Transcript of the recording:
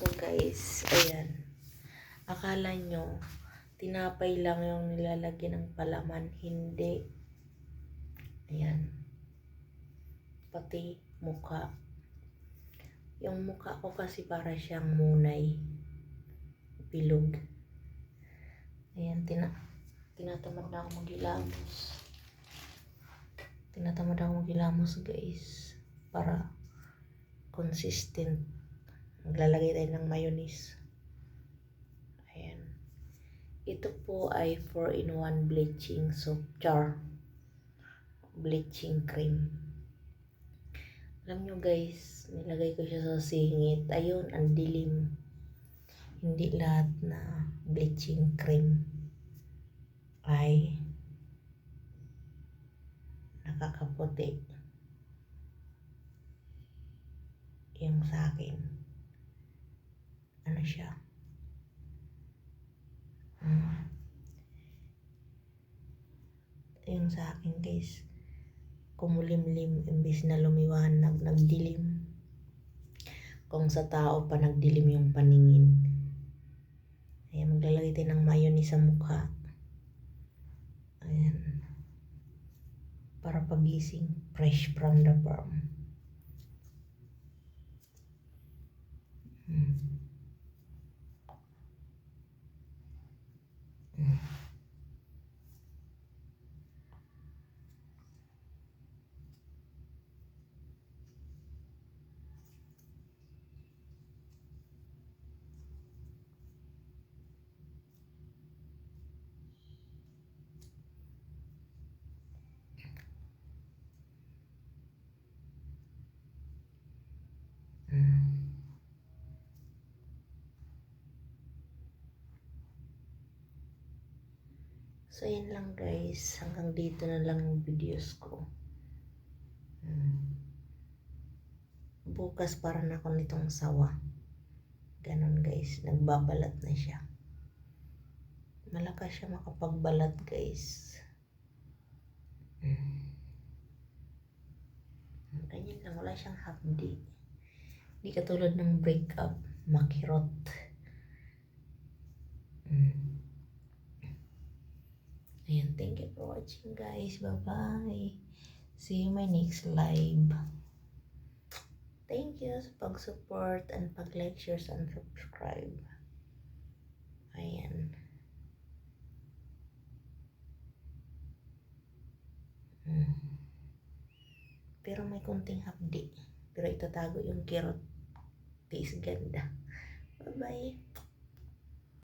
So guys, ayan. Akala nyo, tinapay lang yung nilalagyan ng palaman. Hindi. Ayan. Pati muka. Yung muka ko kasi para siyang munay. Bilog. Ayan, tina tinatamad na ako maghilamos. Tinatamad ako maghilamos guys. Para consistent. Maglalagay tayo ng mayonnaise. Ayan. Ito po ay 4-in-1 bleaching soap char. Bleaching cream. Alam nyo guys, nilagay ko siya sa singit. Ayun, ang dilim. Hindi lahat na bleaching cream ay nakakaputi. Yung sa akin. Ano siya? Hmm. Yung sa akin guys, kumulimlim imbis na lumiwanag, nagdilim. Kung sa tao pa nagdilim yung paningin. Ayan, maglalagay tayo ng mayonnaise sa mukha. Ayan. Para pagising, fresh from the farm. Hmm. Hmm. So, yun lang guys. Hanggang dito na lang yung videos ko. Hmm. Bukas para na ako nitong sawa. Ganon guys. Nagbabalat na siya. Malakas siya makapagbalat guys. Hmm. Ganyan lang. Wala siyang hapdi. Hindi katulad ng breakup. Makirot. Hmm. Ayan, thank you for watching guys. Bye-bye. See you my next live. Thank you sa pag-support and pag-like, share, and subscribe. Ayan. Hmm. Pero may konting hapdi. Pero itatago yung kirot. Tiis ganda. Bye-bye.